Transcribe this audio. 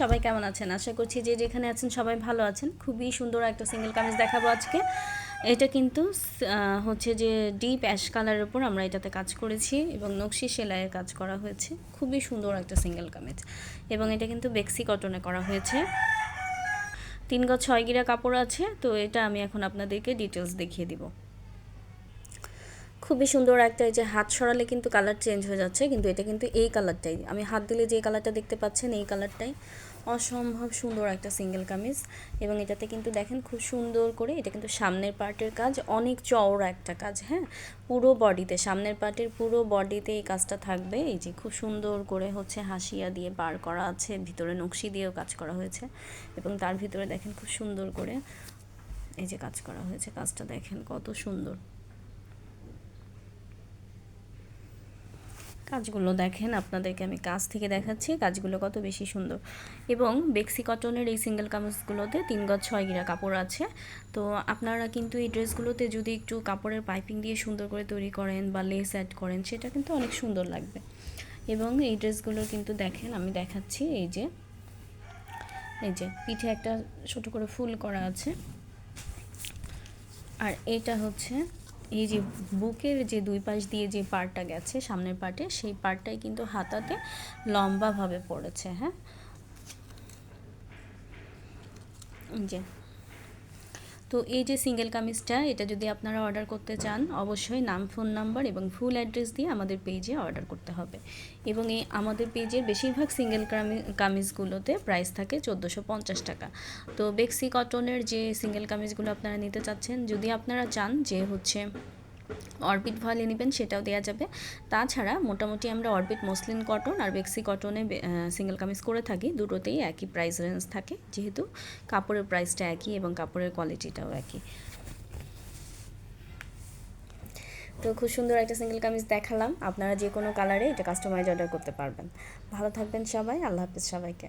সবাই কেমন আছেন? আশা করছি যে যেখানে আছেন সবাই ভালো আছেন। খুবই সুন্দর একটা সিঙ্গেল কামিজ দেখাবো আজকে। এটা কিন্তু হচ্ছে যে ডিপ অ্যাশ কালারের উপর আমরা এটাতে কাজ করেছি এবং নকশি সেলাইয়ের কাজ করা হয়েছে। খুবই সুন্দর একটা সিঙ্গেল কামিজ। এবং এটা কিন্তু বেক্সি কটনে করা হয়েছে। তিন গজ ছয় গিরা কাপড় আছে, তো এটা আমি এখন আপনাদেরকে ডিটেলস দেখিয়ে দিব। খুবই সুন্দর একটা এই যে হাত সরালে কিন্তু কালার চেঞ্জ হয়ে যাচ্ছে, কিন্তু এটা কিন্তু এই কালারটাই আমি হাত দিলে যে কালারটা দেখতে পাচ্ছেন, এই কালারটাই অসম্ভব সুন্দর একটা সিঙ্গেল কামিজ এবং এটাতে কিন্তু দেখেন খুব সুন্দর করে এটা কিন্তু সামনের পার্টের কাজ, অনেক চওড়া একটা কাজ হ্যাঁ? পুরো বডিতে, সামনের পার্টের পুরো বডিতে এই কাজটা থাকবে। এই যে খুব সুন্দর করে হচ্ছে হাসিয়া দিয়ে বার করা আছে, ভিতরে নকশি দিয়েও কাজ করা হয়েছে এবং তার ভিতরে দেখেন খুব সুন্দর করে এই যে কাজ করা হয়েছে, কাজটা দেখেন কত সুন্দর। কাজগুলো দেখেন, আপনাদেরকে আমি কাজ থেকে দেখাচ্ছি কাজগুলো কত বেশি সুন্দর। এবং বেক্সি কটনের এই সিঙ্গেল কামিজগুলোতে তিন গজ ছয় গিরা কাপড় আছে। তো আপনারা কিন্তু এই ড্রেসগুলোতে যদি একটু কাপড়ের পাইপিং দিয়ে সুন্দর করে তৈরি করেন বা লেস অ্যাড করেন, সেটা কিন্তু অনেক সুন্দর লাগবে। এবং এই ড্রেসগুলো কিন্তু দেখেন, আমি দেখাচ্ছি এই যে এই যে পিঠে একটা ছোট করে ফুল করা আছে। আর এটা হচ্ছে এই যে বুকের যে দুই পাশ দিয়ে যে পার্টটা গেছে, সামনের পার্টে সেই পার্টটাই কিন্তু হাতাতে লম্বাভাবে পড়েছে হ্যাঁ? যে তো এই যে সিঙ্গেল কামিজটা, এটা যদি আপনারা অর্ডার করতে চান, অবশ্যই নাম ফোন নাম্বার এবং ফুল অ্যাড্রেস দিয়ে আমাদের পেজে অর্ডার করতে হবে। এবং এই আমাদের পেজের বেশিরভাগ সিঙ্গেল কামিজগুলোতে প্রাইস থাকে চোদ্দোশো পঞ্চাশ টাকা। তো বেক্সি কটনের যে সিঙ্গেল কামিজগুলো আপনারা নিতে চাচ্ছেন, যদি আপনারা চান যে হচ্ছে অরবিট ভয়েলে নেবেন, সেটাও দেওয়া যাবে। তাছাড়া মোটামুটি আমরা অরবিট মসলিন কটন আর বেক্সি কটনে সিঙ্গেল কামিজ করে থাকি, দুটোতেই একই প্রাইস রেঞ্জ থাকে, যেহেতু কাপড়ের প্রাইসটা একই এবং কাপড়ের কোয়ালিটিটাও একই। তো খুব সুন্দর একটা সিঙ্গেল কামিজ দেখালাম, আপনারা যে কোনো কালারে এটা কাস্টমাইজ অর্ডার করতে পারবেন। ভালো থাকবেন সবাই, আল্লাহ হাফিজ সবাইকে।